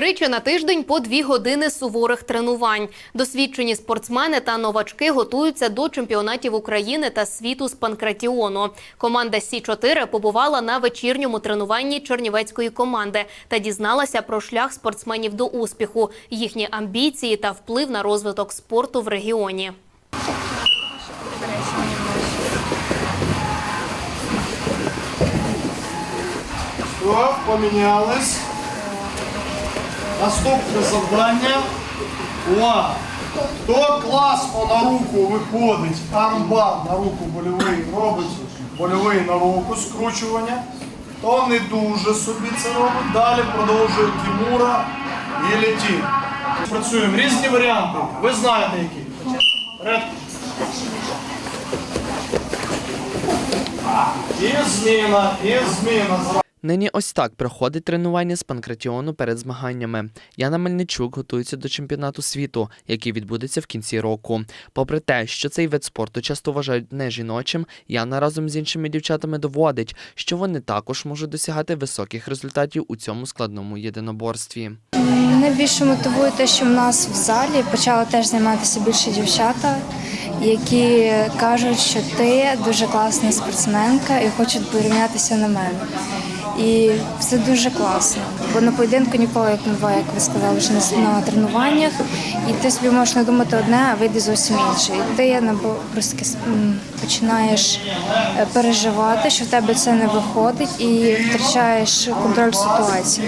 Тричі на тиждень по дві години суворих тренувань. Досвідчені спортсмени та новачки готуються до чемпіонатів України та світу з панкратіону. Команда Сі 4 побувала на вечірньому тренуванні чернівецької команди та дізналася про шлях спортсменів до успіху, їхні амбіції та вплив на розвиток спорту в регіоні. Все, помінялись. Наступне завдання. Увага! Хто класно на руку виходить, армбар на руку больовий робить больовий на руку, скручування, то не дуже собі це робить. Далі продовжує Тимура і Летін. Працюємо різні варіанти. Ви знаєте які. Ред. І зміна, і зміна. Нині ось так проходить тренування з панкратіону перед змаганнями. Яна Мельничук готується до чемпіонату світу, який відбудеться в кінці року. Попри те, що цей вид спорту часто вважають не жіночим, Яна разом з іншими дівчатами доводить, що вони також можуть досягати високих результатів у цьому складному єдиноборстві. Мене більше мотивує те, що в нас в залі почали теж займатися більше дівчата, які кажуть, що ти дуже класна спортсменка і хочуть порівнятися на мене. І це дуже класно, бо на поєдинку ніколи як не буває, як ви сказали, що на- тренуваннях, і ти собі можеш надумати одне, а вийде зовсім інше. І ти просто починаєш е, переживати, що в тебе це не виходить, і втрачаєш контроль ситуації.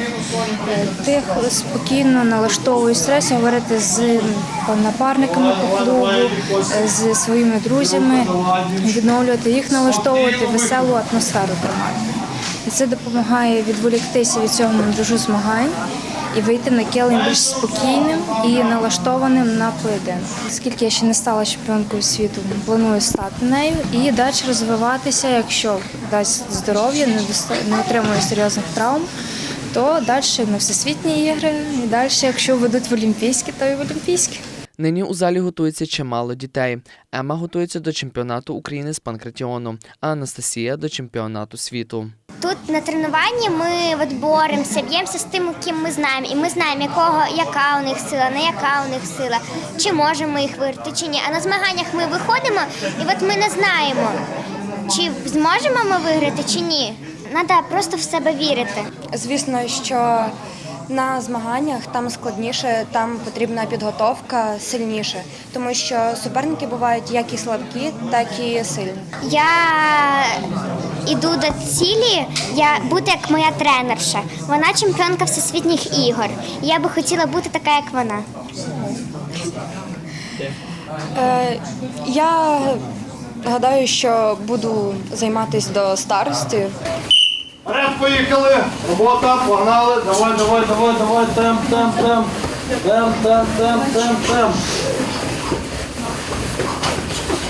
Е, Ти спокійно налаштовуєш стрес, говорити з напарниками по клубу, е, з своїми друзями, відновлювати їх, налаштовувати веселу атмосферу тримати. І це допомагає відволіктися від цього мандружу змагань і вийти на килим більш спокійним і налаштованим на поєдинок. Оскільки я ще не стала чемпіонкою світу, планую стати нею і далі розвиватися, якщо дасть здоров'я, не отримую серйозних травм. То далі на всесвітні ігри, і далі, якщо ведуть в Олімпійські, то і в Олімпійські. Нині у залі готується чимало дітей. Ема готується до чемпіонату України з панкратіону, а Анастасія до чемпіонату світу. Тут на тренуванні ми от боремося, б'ємося з тим, ким ми знаємо. І ми знаємо, якого, яка у них сила, не яка у них сила, чи можемо ми їх виграти, чи ні. А на змаганнях ми виходимо, і от ми не знаємо, чи зможемо ми виграти, чи ні. Треба просто в себе вірити. Звісно, що на змаганнях там складніше, там потрібна підготовка сильніше, тому що суперники бувають як і слабкі, так і сильні. Я іду до цілі, я бути як моя тренерша. Вона чемпіонка всесвітніх ігор. Я би хотіла бути така, як вона. Е, я гадаю, що буду займатися до старості. Вперед, поїхали! Робота, погнали! Давай, давай, давай, давай, темп, темп, темп. Темп, темп, темп, темп, темп.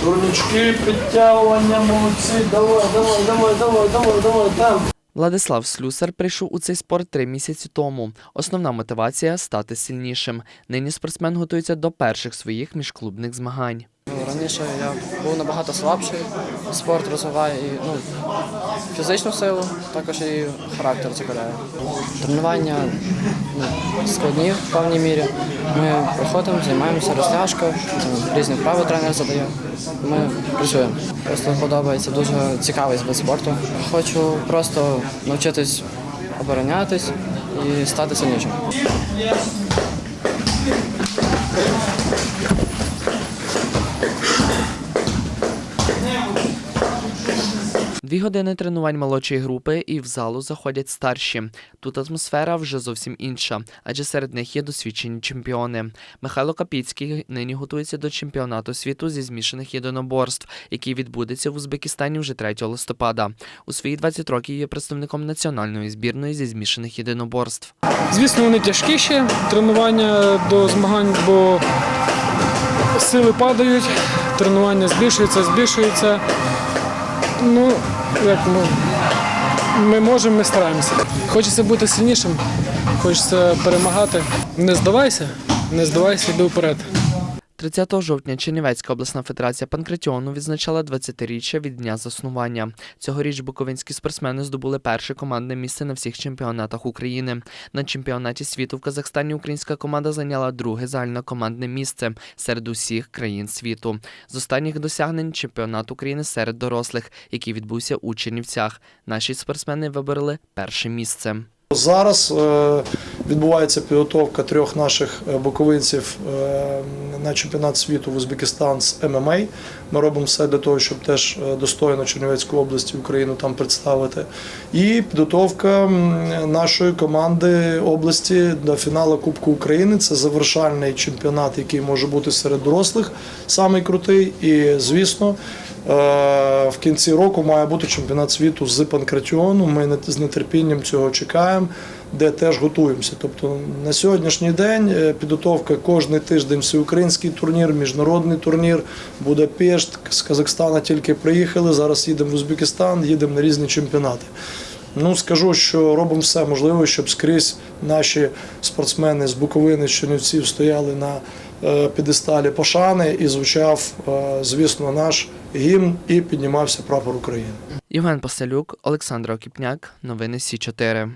Турнічки, підтягування, молодці. Давай, давай, давай, давай, давай, давай, темп. Владислав Слюсар прийшов у цей спорт три місяці тому. Основна мотивація стати сильнішим. Нині спортсмен готується до перших своїх міжклубних змагань. Ну, Раніше я був набагато слабший. Спорт розвиває і ну, фізичну силу, також і характер закаляє. Тренування ну, складні в певній мірі. Ми приходимо, займаємося розтяжкою, різні вправи тренер задає. Ми працюємо. Просто подобається дуже цікавий вид спорту. Хочу просто навчитись оборонятись і стати сильнішим. Дві години тренувань молодшої групи і в залу заходять старші. Тут атмосфера вже зовсім інша, адже серед них є досвідчені чемпіони. Михайло Капіцький нині готується до чемпіонату світу зі змішаних єдиноборств, який відбудеться в Узбекистані вже 3 листопада. У свої 20 років є представником національної збірної зі змішаних єдиноборств. Звісно, вони тяжкіші тренування до змагань, бо сили падають, тренування збільшується, збільшується. Ну, як ми, ми можемо, ми стараємося. Хочеться бути сильнішим, хочеться перемагати. Не здавайся, не здавайся, йди вперед. 30 жовтня Чернівецька обласна федерація панкратіону відзначала 20-річчя від дня заснування. Цьогоріч буковинські спортсмени здобули перше командне місце на всіх чемпіонатах України. На чемпіонаті світу в Казахстані українська команда зайняла друге загальнокомандне місце серед усіх країн світу. З останніх досягнень чемпіонат України серед дорослих, який відбувся у Чернівцях. Наші спортсмени вибороли перше місце. Зараз е, відбувається підготовка трьох наших е, боковинців е, на чемпіонат світу в Узбекистан з ММА. Ми робимо все для того, щоб теж достойно Чернівецьку область Україну там представити. І підготовка нашої команди області до фіналу Кубку України. Це завершальний чемпіонат, який може бути серед дорослих, самий крутий. І звісно. Е, В кінці року має бути чемпіонат світу з панкратіону. Ми з нетерпінням цього чекаємо, де теж готуємося. Тобто на сьогоднішній день е, підготовка кожний тиждень всеукраїнський турнір, міжнародний турнір, Будапешт, з Казахстана тільки приїхали. Зараз їдемо в Узбекистан, їдемо на різні чемпіонати. Ну, скажу, що робимо все можливе, щоб скрізь наші спортсмени з Буковини, з Чернівців стояли на підесталі пошани і звучав, е, звісно, наш гімн і піднімався прапор України. Євген Паселюк, Олександр Окіпняк. Новини Сі 4